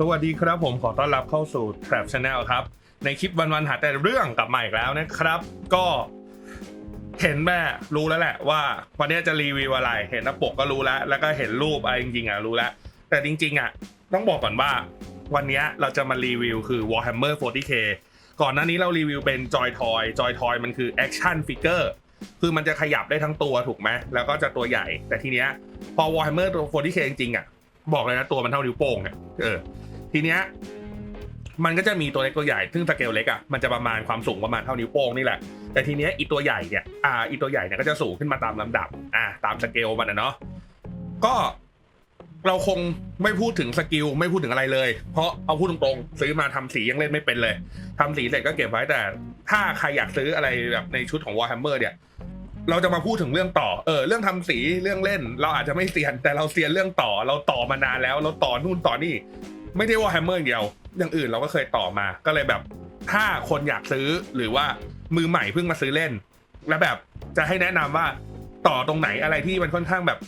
สวัสดีครับผมขอต้อนรับเข้าสู่ Trap Channel ครับ ในคลิปวันๆหาแต่เรื่องกลับมาอีกแล้วนะครับ ก็เห็นแม่รู้แล้วแหละว่า วันนี้จะรีวิวอะไร เห็นหน้าปกก็รู้แล้ว แล้วก็เห็นรูปอะไรจริงๆอะรู้แล้ว แต่จริง ๆ อะ ต้องบอกก่อนว่า วันนี้เราจะมารีวิวคือ Warhammer 40k ก่อนหน้านี้เรารีวิวเป็น Joy Toy Joy Toy มันคือ Action Figure คือมันจะขยับได้ทั้งตัวถูกไหมแล้วก็จะตัวใหญ่แต่ทีเนี้ยพอ Warhammer ตัว 40k จริงๆอะ บอกเลยนะตัวมันเท่านิ้วโป้งเนี่ยเออทีเนี้ยมันก็จะมีตัวเล็กตัวใหญ่ ซึ่งสเกลเล็กอะ มันจะประมาณความสูงประมาณเท่านิ้วโป้งนี่แหละ แต่ทีเนี้ยอีตัวใหญ่เนี่ย อ่า อีตัวใหญ่เนี่ยก็จะสูงขึ้นมาตามลำดับ อ่า ตามสเกลมันนะเนาะ ก็เราคงไม่พูดถึงสกิลไม่พูดถึงอะไรเลย เพราะเอาพูดตรงๆ ซื้อมาทำสียังเล่นไม่เป็นเลยทำสีเสร็จก็เก็บไว้แต่ ถ้าใครอยากซื้ออะไรแบบในชุดของ Warhammer เนี่ย เราจะมาพูดถึงเรื่องต่อ เออ เรื่องทำสี เรื่องเล่น เราอาจจะไม่เซียน แต่เราเซียนเรื่องต่อ เราต่อมานานแล้ว เราต่อนู่นต่อนี่ ไม่ได้ว่าแฮมเมอร์อย่างเดียว อย่างอื่นเราก็เคยต่อมา ก็เลยแบบ ถ้าคนอยากซื้อ หรือว่ามือใหม่เพิ่งมาซื้อเล่น แล้วแบบจะให้แนะนำว่าต่อตรงไหนอะไรที่มันค่อนข้างแบบ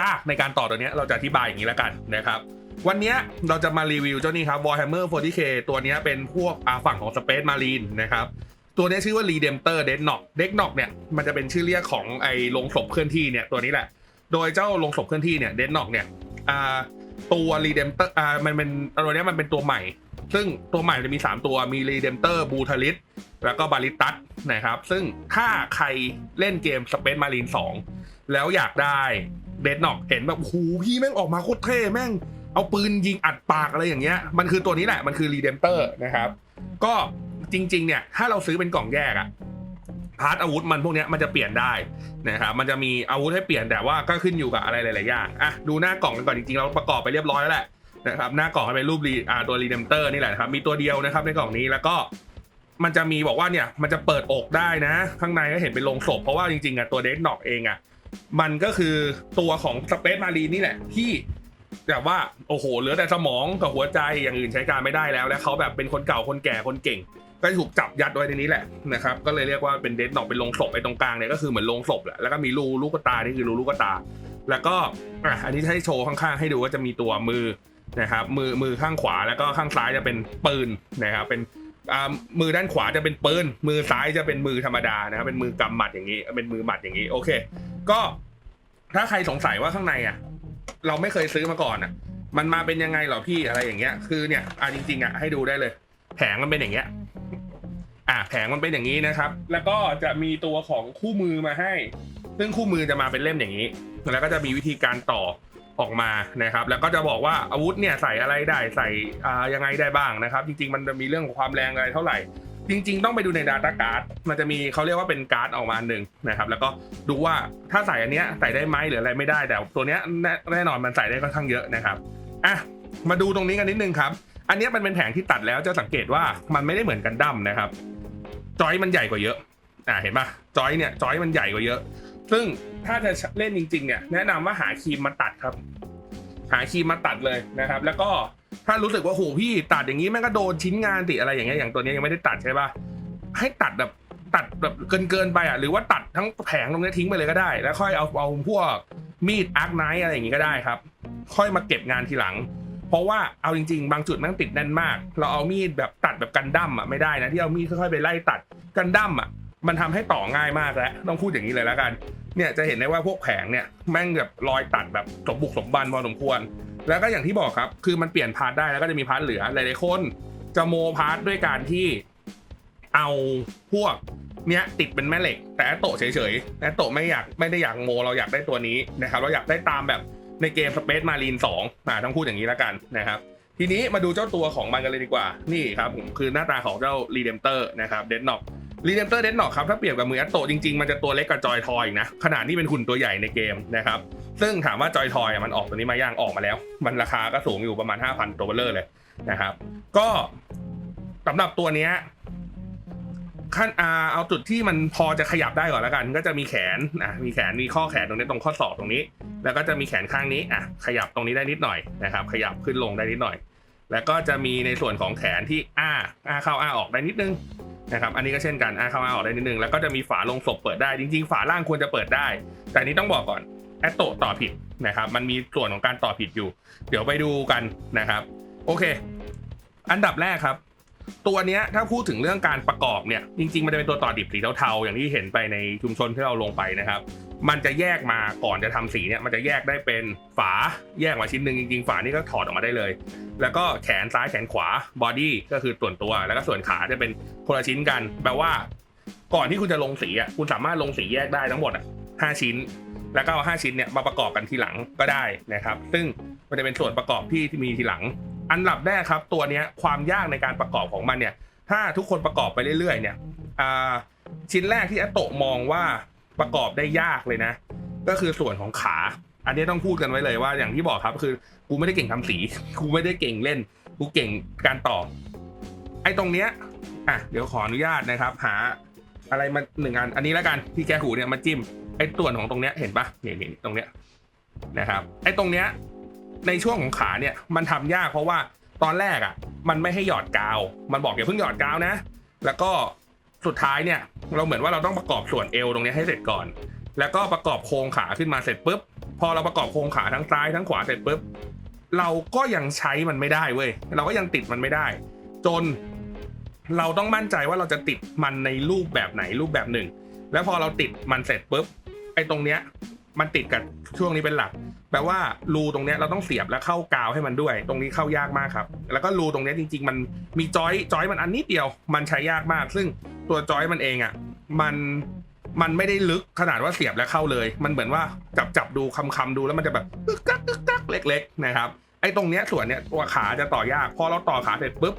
ยากในการต่อตัวเนี้ย เราจะอธิบายอย่างนี้แล้วกันนะครับ วันนี้เราจะมารีวิวเจ้านี้ครับ Warhammer 40k ตัวนี้เป็นพวกอาฝั่งของ Space Marine นะครับ ตัวนี้ชื่อว่า Redemptor d e a d Knock d e a d Knock เนี่ยมันจะเป็นชื่อเรียกของไอ้ลงศพเคลื่อนที่เนี่ยตัวนี้แหละ โดยเจ้าลงศพเคลื่อนที่เนี่ย d e a d Knock เนี่ยอ่าตัว Redemptor อ่ามันเป็นตัวนี้มันเป็นตัวใหม่ ซึ่งตัวใหม่จะมี 3 ตัวมี Redemptor b u t a l i s แล้วก็ Ballista นะครับ ซึ่งถ้าใครเล่นเกม Space Marine 2 แล้วอยากได้ d e a d Knock เห็นแบบโอ้โหพี่แม่งออกมาโคตรเท่แม่ง เอาปืนยิงอัดปากอะไรอย่างเงี้ย มันคือตัวนี้แหละ มันคือ Redemptor นะครับ ก็ จริง ๆ เนี่ย ถ้าเราซื้อเป็นกล่องแยกอะพาร์ทอาวุธมันพวกนี้มันจะเปลี่ยนได้นะครับ มันจะมีอาวุธให้เปลี่ยนแต่ว่าก็ขึ้นอยู่กับอะไรหลายๆอย่างอะดูหน้ากล่องกันก่อนจริงๆเราประกอบไปเรียบร้อยแล้วแหละนะครับหน้ากล่องเป็นรูปรีอ่าตัวรีเดมเตอร์นี่แหละครับมีตัวเดียวนะครับในกล่องนี้แล้วก็มันจะมีบอกว่าเนี่ยมันจะเปิดอกได้นะ ข้างในก็เห็นเป็นโลงศพเพราะว่าจริงๆอะตัวเด็กนอกเองอะมันก็คือตัวของสเปซมารีนี่แหละที่แบบว่าโอ้โหเหลือแต่สมองกับหัวใจอย่างอื่นใช้การไม่ได้แล้ว และเขาแบบเป็นคนเก่าคนแก่คนเก่ง ก็ถูกจับยัดไว้ในนี้แหละนะครับก็เลยเรียกว่าเป็นเดดนอกเป็นโลงศพไอ้ตรงกลางเนี่ยก็คือเหมือนโลงศพแหละแล้วก็มีรูลูกตานี่คือรูลูกตา แล้วก็อะอันนี้ให้โชว์ข้างๆให้ดูก็จะมีตัวมือนะครับมือมือข้างขวาแล้วก็ข้างซ้ายจะเป็นปืนนะครับเป็นอ่ามือด้านขวาจะเป็นปืนมือซ้ายจะเป็นมือธรรมดานะครับเป็นมือกำหมัดอย่างนี้ เป็นมือหมัดอย่างนี้โอเค ก็ถ้าใครสงสัยว่าข้างในอะ เราไม่เคยซื้อมาก่อนอะ มันมาเป็นยังไงเหรอพี่อะไรอย่างเงี้ย คือเนี่ยอะจริงๆอะให้ดูได้เลย แผงมันเป็นอย่างเงี้ย อะแผงมันเป็นอย่างนี้นะครับ แล้วก็จะมีตัวของคู่มือมาให้ ซึ่งคู่มือจะมาเป็นเล่มอย่างนี้ แล้วก็จะมีวิธีการต่อออกมานะครับ แล้วก็จะบอกว่าอาวุธเนี่ยใส่อะไรได้ใส่อ่ายังไงได้บ้างนะครับ จริง ๆ มันจะมีเรื่องของความแรงอะไรเท่าไหร่ จริง ๆ ต้องไปดูใน Data Card มันจะมีเขาเรียกว่าเป็นการ์ดออกมาหนึ่งนะครับ แล้วก็ดูว่าถ้าใส่อันเนี้ยใส่ได้ไหมหรืออะไรไม่ได้แต่ตัวเนี้ยแน่แน่นอนมันใส่ได้ค่อนข้างเยอะนะครับอะมาดูตรงนี้กันนิดนึงครับ อันเนี้ยมันเป็นแผงที่ตัดแล้วจะสังเกตว่ามันไม่ได้เหมือนกันดั้มนะครับ จอยมันใหญ่กว่าเยอะ อ่าเห็นปะจอยเนี่ยจอยมันใหญ่กว่าเยอะ ซึ่งถ้าจะเล่นจริง ๆ เนี่ย แนะนำว่าหาครีมมาตัดครับ หาครีมมาตัดเลยนะครับ แล้วก็ถ้ารู้สึกว่าโหพี่ตัดอย่างนี้แม่งก็โดนชิ้นงานติอะไรอย่างเงี้ยอย่างตัวเนี้ยยังไม่ได้ตัดใช่ปะให้ตัดแบบตัดแบบเกินเกินๆไปอะหรือว่าตัดทั้งแผงตรงนี้ทิ้งไปเลยก็ได้ แล้วค่อยเอาเอาพวกมีดอาร์คไนท์อะไรอย่างงี้ก็ได้ครับ ค่อยมาเก็บงานทีหลัง เพราะว่าเอาจริง ๆ บางจุดม่งติดแน่นมาก เราเอามีดแบบตัดแบบกันดั้มอะไม่ได้นะที่เอามีดค่อยๆไปไล่ตัดกันดั้มอะมันทำให้ต่อง่ายมากแล้วต้องพูดอย่างนี้เลยแล้วกัน เนี่ยจะเห็นได้ว่าพวกแผงเนี่ยแม่งแบบรอยตัดแบบสมบุกสมบันพอสมควร แล้วก็อย่างที่บอกครับคือมันเปลี่ยนพาร์ทได้แล้วก็จะมีพาร์ทเหลือหลายๆคนจะโมพาร์ทด้วยการที่เอาพวกเนี้ยติดเป็นแม่เหล็ก แต่โตเฉยๆแอตโตไม่อยากไม่ได้อยากโมเราอยากได้ตัวนี้นะครับเราอยากได้ตามแบบ ในเกม Space Marine 2อ่าต้องพูดอย่างนี้แล้วกันนะครับทีนี้มาดูเจ้าตัวของมันกันเลยดีกว่า นี่ครับผมคือหน้าตาของเจ้า Redemptor นะครับ Dead n o c k r e d e m p t o r Dead Knock ครับถ้าเปรียบกับมือแอตโตจริงๆ มันจะตัวเล็กกว่าจอยทอยนะขนาดที่เป็นหุ่นตัวใหญ่ในเกมนะครับ ซึ่งถามว่าจอยทอยมันออกตัวนี้มาย่างออกมาแล้ว มันราคาก็สูงอยู่ประมาณ 5,000 ตัวเบลเลอร์เลยนะครับ ก็สำหรับตัวเนี้ยขั้นอาเอาจุดที่มันพอจะขยับได้ก่อนแล้วกัน ก็จะมีแขนอะมีแขนมีข้อแขนตรงนี้ตรงข้อศอกตรงนี้ แล้วก็จะมีแขนข้างนี้อะขยับตรงนี้ได้นิดหน่อยนะครับ ขยับขึ้นลงได้นิดหน่อย แล้วก็จะมีในส่วนของแขนที่อ้าอ้าเข้าอ้าออกได้นิดนึงนะครับ อันนี้ก็เช่นกันอ้าเข้าอ้าออกได้นิดนึง แล้วก็จะมีฝาลงศพเปิดได้ จริง ๆ ฝาล่างควรจะเปิดได้ แต่นี้ต้องบอกก่อนแอตโตต่อผิดนะครับ มันมีส่วนของการต่อผิดอยู่ เดี๋ยวไปดูกันนะครับ โอเค อันดับแรกครับ ตัวนี้ถ้าพูดถึงเรื่องการประกอบเนี่ย จริงๆ มันจะเป็นตัวต่อดิบสีเทาๆ อย่างที่เห็นไปในชุมชนที่เราลงไปนะครับ มันจะแยกมาก่อนจะทำสีเนี่ยมันจะแยกได้เป็นฝาแยกมาชิ้นหนึ่งจริงๆ ฝานี่ก็ถอดออกมาได้เลย แล้วก็แขนซ้ายแขนขวาบอดี้ก็คือส่วนตัว แล้วก็ส่วนขาจะเป็นคนละชิ้นกันแปลว่า ก่อนที่คุณจะลงสีอะคุณสามารถลงสีแยกได้ทั้งหมดอะห้าชิ้น แล้วก็เอาห้าชิ้นเนี่ยมาประกอบกันทีหลังก็ได้นะครับ ซึ่งมันจะเป็นส่วนประกอบที่ที่มีทีหลัง อันดับแรกครับ ตัวนี้ความยากในการประกอบของมันเนี่ยถ้าทุกคนประกอบไปเรื่อยๆเนี่ยอ่าชิ้นแรกที่อโตะมองว่า ประกอบได้ยากเลยนะ ก็คือส่วนของขา อันนี้ต้องพูดกันไว้เลยว่าอย่างที่บอกครับคือกูไม่ได้เก่งทำสี กูไม่ได้เก่งเล่น กูเก่งการต่อ ไอ้ตรงเนี้ยอะเดี๋ยวขออนุญาตนะครับ หา อะไรมาหนึ่งอัน อันนี้แล้วกันที่แกหูเนี่ยมาจิ้มไอ้ส่วนของตรงเนี้ยเห็นปะนี่นี่ตรงเนี้ยนะครับ ไอ้ตรงเนี้ยในช่วงของขาเนี่ยมันทำยากเพราะว่าตอนแรกอะ มันไม่ให้หยอดกาว มันบอกอย่าเพิ่งหยอดกาวนะ แล้วก็ สุดท้ายเนี่ยเราเหมือนว่าเราต้องประกอบส่วนเอวตรงนี้ให้เสร็จก่อน แล้วก็ประกอบโครงขาขึ้นมาเสร็จปุ๊บ พอเราประกอบโครงขาทั้งซ้ายทั้งขวาเสร็จปุ๊บเราก็ยังใช้มันไม่ได้เว้ยเราก็ยังติดมันไม่ได้ จนเราต้องมั่นใจว่าเราจะติดมันในรูปแบบไหนรูปแบบหนึ่ง แล้วพอเราติดมันเสร็จปุ๊บไอ้ตรงเนี้ยมันติดกับช่วงนี้เป็นหลัก แปลว่ารูตรงเนี้ยเราต้องเสียบแล้วเข้ากาวให้มันด้วย ตรงนี้เข้ายากมากครับ แล้วก็รูตรงเนี้ยจริง ๆ มันมีจอยจอยมันอันนิดเดียว มันใช้ยากมาก ซึ่ง ตัวจอยมันเองอะ มันมันไม่ได้ลึกขนาดว่าเสียบแล้วเข้าเลย มันเหมือนว่าจับจับดูคำคำดูแล้วมันจะแบบกึกกักกึกกักเล็ก ๆ นะครับไอ้ตรงเนี้ยส่วนเนี้ยตัวขาจะต่อยากพอเราต่อขาเสร็จปุ๊บ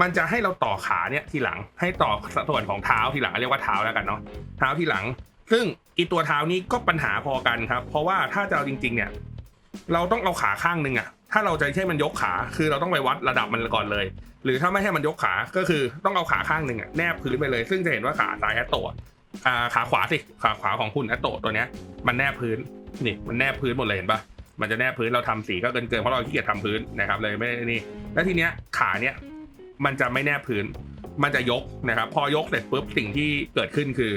มันจะให้เราต่อขาเนี่ยทีหลังให้ต่อส่วนของเท้าทีหลังเรียกว่าเท้าแล้วกันเนาะเท้าทีหลัง ซึ่งอีตัวเท้านี้ก็ปัญหาพอกันครับ เพราะว่าถ้าจะเอาจริง ๆ เนี่ย เราต้องเอาขาข้างหนึ่งอะ ถ้าเราจะให้มันยกขาคือเราต้องไปวัดระดับมันก่อนเลย หรือถ้าไม่ให้มันยกขาก็คือต้องเอาขาข้างหนึ่งอะแนบพื้นไปเลย ซึ่งจะเห็นว่าขาซ้ายแอตโตะอ่าขาขวาสิขาขวาของคุณแอตโตะตัวเนี้ยมันแนบพื้นนี่มันแนบพื้นหมดเลยเห็นปะมันจะแนบพื้นเราทำสีก็เกินเกินเพราะเราขี้เกียจทำพื้นนะครับเลยไม่นี่แล้วทีเนี้ยขาเนี้ยมันจะไม่แนบพื้น มันจะยกนะครับ พอยกเสร็จปุ๊บสิ่งที่เกิดขึ้นคือ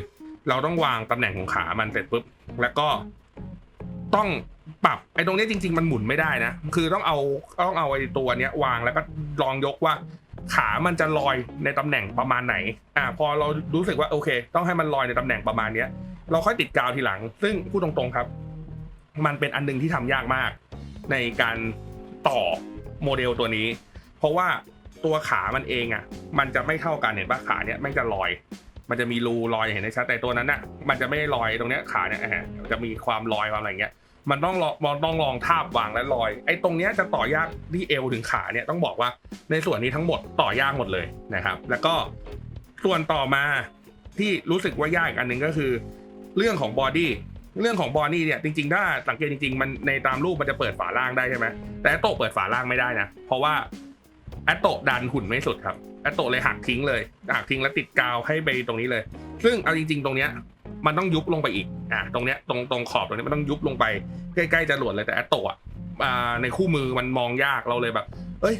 เราต้องวางตำแหน่งของขามันเสร็จปุ๊บแล้วก็ต้อง ปรับไอ้ตรงนี้จริง ๆ มันหมุนไม่ได้นะ คือต้องเอาต้องเอาไอ้ตัวเนี้ยวางแล้วก็ลองยกว่าขามันจะลอยในตำแหน่งประมาณไหน อ่า พอเรารู้สึกว่าโอเค ต้องให้มันลอยในตำแหน่งประมาณเนี้ย เราค่อยติดกาวทีหลัง ซึ่งพูดตรงๆครับ มันเป็นอันหนึงที่ทำยากมาก ในการต่อโมเดลตัวนี้ เพราะว่าตัวขามันเองอะ มันจะไม่เท่ากันเห็นปะขาเนี้ยม่งจะลอย มันจะมีรูลอยเห็นได้ชัดแต่ตัวนั้นน่ะ มันจะไม่ได้ลอยตรงเนี้ยขาเนี่ยจะมีความลอยความอะไรเงี้ย มันต้องลองต้องลองทาบวางและลอย ไอ้ตรงเนี้ยจะต่อยากที่เอวถึงขาเนี่ยต้องบอกว่าในส่วนนี้ทั้งหมดต่อยากหมดเลยนะครับ แล้วก็ส่วนต่อมาที่รู้สึกว่ายากอีกอันหนึ่งก็คือ เรื่องของบอดี้เรื่องของบอดี้เนี่ยจริงๆถ้าสังเกตจริงๆ มันในตามรูปมันจะเปิดฝาล่างได้ใช่ไหมแต่แอตโตเปิดฝาล่างไม่ได้นะ เพราะว่าแอตโตดันหุ่นไม่สุดครับแอตโตเลยหักทิ้งเลยหักทิ้งแล้วติดกาวให้ไปตรงนี้เลย ซึ่งเอาจริง ๆ ตรงเนี้ย มันต้องยุบลงไปอีกอะตรงเนี้ยตรงตรงขอบตรงนี้มันต้องยุบลงไปใกล้ๆจะหลวดเลยแต่แอตโตะอะอ่าในคู่มือมันมองยากเราเลยแบบ เอ้ย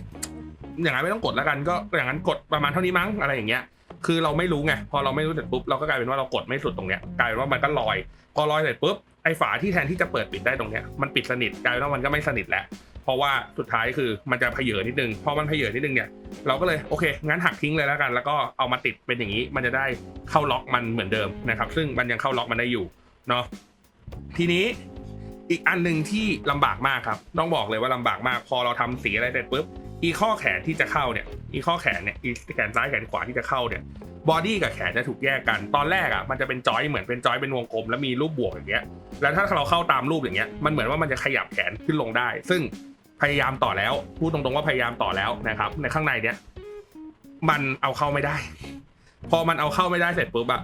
อย่างนั้นไม่ต้องกดแล้วกันก็อย่างนั้นกดประมาณเท่านี้มั้งอะไรอย่างเงี้ยคือเราไม่รู้ไงพอเราไม่รู้เสร็จปุ๊บเราก็กลายเป็นว่าเรากดไม่สุดตรงเนี้ยกลายเป็นว่ามันก็ลอย พอลอยเสร็จปุ๊บไอ้ฝาที่แทนที่จะเปิดปิดได้ตรงเนี้ยมันปิดสนิทกลายเป็นว่ามันก็ไม่สนิทแล้ว เพราะว่าสุดท้ายคือมันจะเพเยอนิดนึงพอมันเพเยอนิดนึงเนี่ยเราก็เลยโอเคงั้นหักทิ้งเลยแล้วกัน แล้วก็เอามาติดเป็นอย่างนี้ มันจะได้เข้าล็อกมันเหมือนเดิมนะครับ ซึ่งมันยังเข้าล็อกมันได้อยู่เนาะทีนี้อีกอันหนึ่งที่ลำบากมากครับ ต้องบอกเลยว่าลำบากมาก พอเราทำสีอะไรเสร็จปุ๊บอีข้อแขนที่จะเข้าเนี่ย อีข้อแขนเนี่ย อีแขนซ้ายแขนขวาที่จะเข้าเนี่ย บอดี้กับแขนจะถูกแยกกัน ตอนแรกอะ มันจะเป็นจอยเหมือนเป็นจอยเป็นวงกลมแล้วมีรูปบวกอย่างเงี้ย แล้วถ้าเราเข้าตามรูปอย่างเงี้ย มันเหมือนว่ามันจะขยับแขนขึ้นลงได้ ซึ่ง พยายามต่อแล้วพูดตรงๆว่าพยายามต่อแล้วนะครับ ในข้างในเนี้ยมันเอาเข้าไม่ได้ พอมันเอาเข้าไม่ได้เสร็จปุ๊บอะ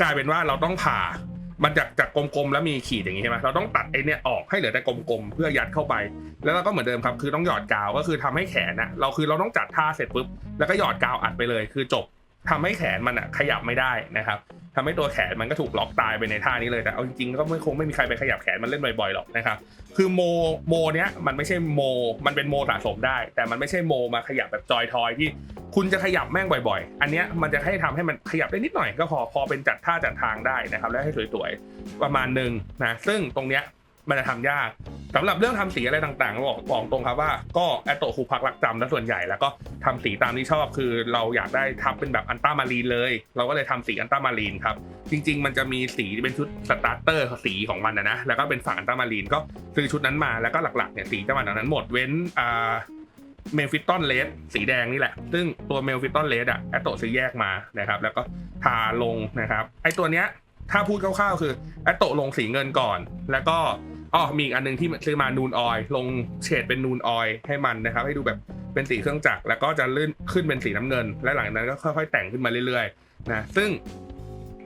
กลายเป็นว่าเราต้องผ่ามันจากจากกลมๆแล้วมีขีดอย่างนี้ใช่ไหมเราต้องตัดไอ้เนี่ยออกให้เหลือแต่กลมๆเพื่อยัดเข้าไป แล้วเราก็เหมือนเดิมครับ คือต้องหยอดกาวก็คือทำให้แขนนะเราคือเราต้องจัดท่าเสร็จปุ๊บแล้วก็หยอดกาวอัดไปเลย คือจบทำให้แขนมันอะขยับไม่ได้นะครับ ทำให้ตัวแขนมันก็ถูกล็อกตายไปในท่านี้เลยแต่เอาจริงๆก็ไม่คงไม่มีใครไปขยับแขนมันเล่นบ่อยๆหรอกนะครับคือโมโมเนี้ยมันไม่ใช่โม มันเป็นโมสะสมได้ แต่มันไม่ใช่โมมาขยับแบบจอยทอยที่คุณจะขยับแม่งบ่อยๆ อันเนี้ยมันจะให้ทำให้มันขยับได้นิดหน่อยก็พอพอเป็นจัดท่าจัดทางได้นะครับและให้สวยๆประมาณหนึ่งนะซึ่งตรงเนี้ย มันจะทำยากสำหรับเรื่องทำสีอะไรต่างๆบอกบอกตรงครับว่าก็แอตโตคูพักรักจำและส่วนใหญ่แล้วก็ทำสีตามที่ชอบคือเราอยากได้ทำเป็นแบบอันต้ามารีนเลย เราก็เลยทำสีอันต้ามารีนครับ จริง ๆ มันจะมีสีเป็นชุดสตาร์เตอร์สีของมันนะนะแล้วก็เป็นฝั่งอันต้ามารีนก็ซื้อชุดนั้นมาแล้วก็หลักๆเนี่ยสีจะมาจากนั้นหมดเว้นอ่าเมลฟิตตอนเลสสีแดงนี่แหละ ซึ่งตัวเมลฟิตตอนเลสอะแอตโตซื้อแยกมานะครับ แล้วก็ทาลงนะครับ ไอตัวเนี้ยถ้าพูดคร่าวๆคือแอตโตลงสีเงินก่อน แล้วก็ อ๋อมีอีกอันหนึงที่ซื้อมานูนออยลงเฉดเป็นนูนออยให้มันนะครับ ให้ดูแบบเป็นสีเครื่องจักรแล้วก็จะลื่นขึ้นเป็นสีน้ำเงิน และหลังจากนั้นก็ค่อย ๆ แต่งขึ้นมาเรื่อยๆนะซึ่ง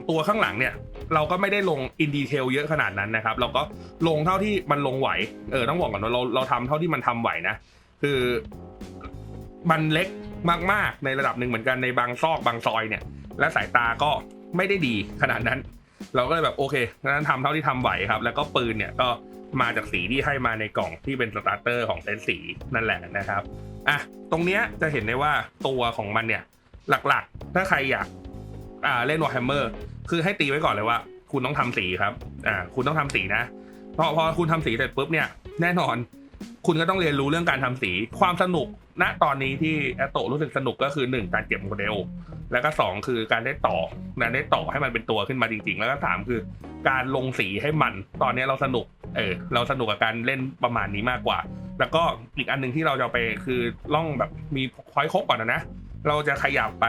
ตัวข้างหลังเนี่ยเราก็ไม่ได้ลงอินดีเทลเยอะขนาดนั้นนะครับ เราก็ลงเท่าที่มันลงไหวเออต้องบอกก่อนว่าเราเราทำเท่าที่มันทำไหวนะ คือมันเล็กมากๆในระดับหนึ่งเหมือนกันในบางซอกบางซอยเนี่ย และสายตาก็ไม่ได้ดีขนาดนั้น เราก็เลยแบบโอเคงั้นทำเท่าที่ทำไหวครับ แล้วก็ปืนเนี่ยก็ มาจากสีที่ให้มาในกล่องที่เป็นสตาร์เตอร์ของเซตสีนั่นแหละนะครับอะตรงเนี้ยจะเห็นได้ว่าตัวของมันเนี่ยหลักๆ ถ้าใครอยากอ่าเล่นวอร์แฮมเมอร์คือให้ตีไว้ก่อนเลยว่า คุณต้องทำสีครับอ่าคุณต้องทำสีนะพอพอคุณทำสีเสร็จปุ๊บเนี่ยแน่นอน คุณก็ต้องเรียนรู้เรื่องการทำสี ความสนุกณตอนนี้ที่แอตโตรู้สึกสนุกก็คือหนึ่งการเก็บโมเดล แล้วก็สองคือการได้ต่อการได้ต่อให้มันเป็นตัวขึ้นมาจริง ๆ แล้วก็สามคือการลงสีให้มัน ตอนนี้เราสนุก เออ เราสนุกกับการเล่นประมาณนี้มากกว่า แล้วก็อีกอันหนึ่งที่เราจะไปคือล่องแบบมีพอยครบก่อนนะ เราจะขยับไป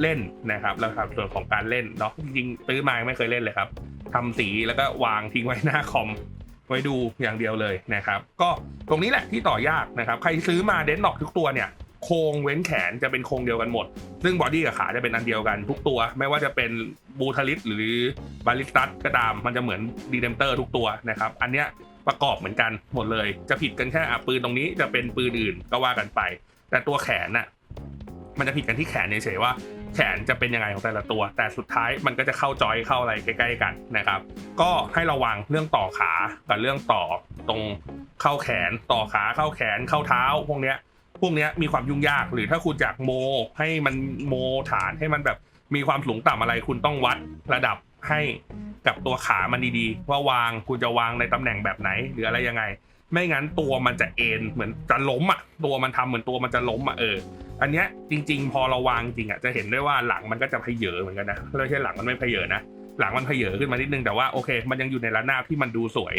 เล่นนะครับแล้วครับส่วนของการเล่นเนาะจริงๆซื้อมาไม่เคยเล่นเลยครับทำสีแล้วก็วางทิ้งไว้หน้าคอม ไว้ดูอย่างเดียวเลยนะครับ ก็ตรงนี้แหละที่ต่อยากนะครับ ใครซื้อมาเดนน็อกทุกตัวเนี่ยโครงเว้นแขนจะเป็นโครงเดียวกันหมด ซึ่งบอดี้กับขาจะเป็นอันเดียวกันทุกตัว ไม่ว่าจะเป็นบูทาริสหรือบาลิสตัสก็ตาม มันจะเหมือนดีเดมเตอร์ทุกตัวนะครับ อันเนี้ยประกอบเหมือนกันหมดเลย จะผิดกันแค่ปืนตรงนี้จะเป็นปืนอื่นก็ว่ากันไป แต่ตัวแขนน่ะมันจะผิดกันที่แขนเฉยๆว่า แขนจะเป็นยังไงของแต่ละตัว แต่สุดท้ายมันก็จะเข้าจอยเข้าอะไรใกล้ๆกันนะครับ ก็ให้ระวังเรื่องต่อขากับเรื่องต่อตรงเข้าแขนต่อขาเข้าแขนเข้าเท้า พวกเนี้ยพวกเนี้ยมีความยุ่งยากหรือถ้าคุณอยากโม ให้มันโมฐานให้มันแบบมีความสูงต่ำอะไร คุณต้องวัดระดับให้กับตัวขามันดีๆ ว่าวางคุณจะวางในตำแหน่งแบบไหนหรืออะไรยังไง ไม่งั้นตัวมันจะเอ็นเหมือนจะล้มอะตัวมันทำเหมือนตัวมันจะล้มอะเออ อันเนี้ยจริง ๆ พอเราวางจริงอะจะเห็นได้ว่าหลังมันก็จะเพเยอเหมือนกันนะไม่ใช่หลังมันไม่เพเยอนะหลังมันเพเยอขึ้นมานิดนึงแต่ว่าโอเค มันยังอยู่ในระนาบที่มันดูสวย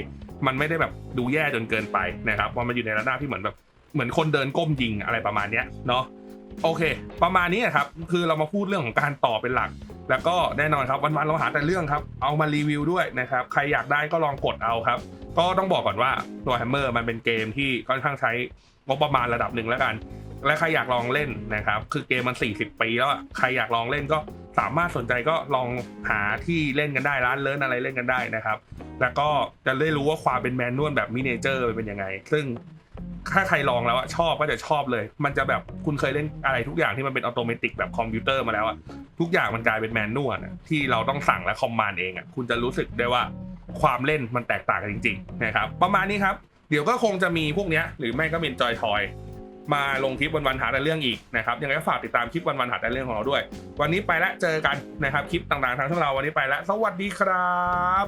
มันไม่ได้แบบดูแย่จนเกินไปนะครับเพราะมันอยู่ในระนาบที่เหมือนแบบเหมือนคนเดินก้มยิงอะไรประมาณเนี้ยเนาะโอเค ประมาณนี้ครับ คือเรามาพูดเรื่องของการต่อเป็นหลัก แล้วก็แน่นอนครับวันๆเราหาแต่เรื่องครับ เอามารีวิวด้วยนะครับ ใครอยากได้ก็ลองกดเอาครับ ก็ต้องบอกก่อนว่าตัวแฮมเมอร์มันเป็นเกมที่ค่อนข้างใช้งบประมาณระดับหนึ่งแล้วกัน และใครอยากลองเล่นนะครับ คือเกมมัน 40 ปีแล้วใครอยากลองเล่นก็สามารถสนใจก็ลองหาที่เล่นกันได้ร้านเลิศอะไรเล่นกันได้นะครับ แล้วก็จะได้รู้ว่าความเป็นแมนนวลแบบมินิเจอร์เป็นยังไง ซึ่งถ้าใครลองแล้วอะชอบก็จะชอบเลย มันจะแบบคุณเคยเล่นอะไรทุกอย่างที่มันเป็นอัตโนมัติแบบคอมพิวเตอร์มาแล้วอะทุกอย่างมันกลายเป็นแมนนวลที่เราต้องสั่งและคอมมานด์เองอะคุณจะรู้สึกได้ว่าความเล่นมันแตกต่างกันจริง ๆ นะครับ ประมาณนี้ครับ เดี๋ยวก็คงจะมีพวกนี้หรือไม่ก็เป็นจอยทอย มาลงคลิปวันวันหาแต่เรื่องอีกนะครับยังไงก็ฝากติดตามคลิปวันวันหาแต่เรื่องของเราด้วย วันนี้ไปแล้วเจอกันนะครับคลิปต่างๆทางช่องเราวันนี้ไปแล้วสวัสดีครับ